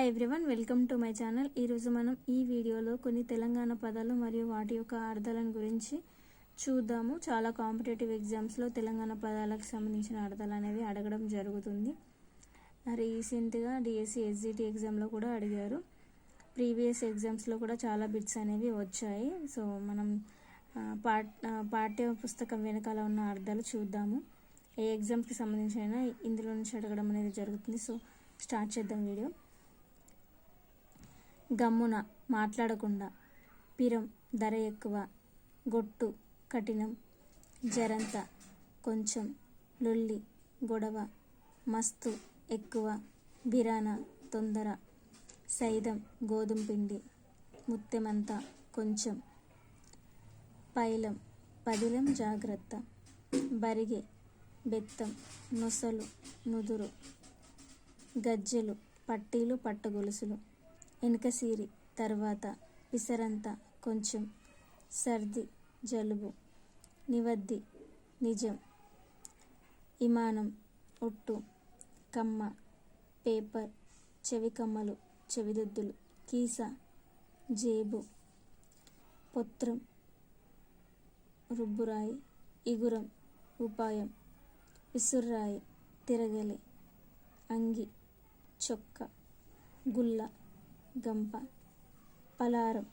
Hi everyone welcome to my channel ఈరోజు మనం ఈ వీడియోలో కొన్ని తెలంగాణ పదాలు మరియు వాటి యొక్క అర్థాలను గురించి చూద్దాము. చాలా కాంపిటేటివ్ ఎగ్జామ్స్లో తెలంగాణ పదాలకు సంబంధించిన అర్థాలు అనేవి అడగడం జరుగుతుంది. రీసెంట్గా డిఎస్సి ఎస్జిటి ఎగ్జామ్లో కూడా అడిగారు. ప్రీవియస్ ఎగ్జామ్స్లో కూడా చాలా బిట్స్ అనేవి వచ్చాయి. సో మనం పాఠ్ పాఠ్య పుస్తకం వెనకాల ఉన్న అర్థాలు చూద్దాము. ఏ ఎగ్జామ్స్కి సంబంధించిన ఇందులో నుంచి అడగడం అనేది జరుగుతుంది. సో స్టార్ట్ చేద్దాం వీడియో. గమ్మున మాట్లాడకుండా పిరం ధర ఎక్కువ గొట్టు కఠినం జరంత కొంచెం లొల్లి గొడవ మస్తు ఎక్కువ బిరాన తొందర సైదం గోధుమ పిండి ముత్తెమంతా కొంచెం. పైలం పదిలం జాగ్రత్త బరిగె బెత్తం నొసలు నుదురు గజ్జెలు పట్టీలు పట్టగొలుసులు. వెనుకసీరి తర్వాత పిసరంత కొంచెం సర్ది జలుబు నివద్ది నిజం విమానం ఒట్టు కమ్మ పేపర్ చెవికమ్మలు చెవిదిద్దులు కీస జేబు పొత్రం రుబ్బురాయి ఇగురం ఉపాయం విసుర్రాయి తిరగలి అంగి చొక్క గుల్ల. గంప పలారం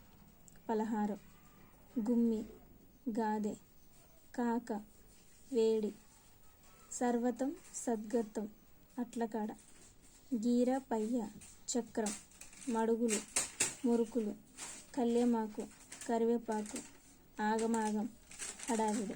పలహారం గుమ్మి గాదె కాక వేడి సర్వతం సద్గతం అట్లకాడ గీర పయ్య చక్రం మడుగులు మురుకులు కల్యమాకు కరివేపాకు ఆగమాగం హడావిడి.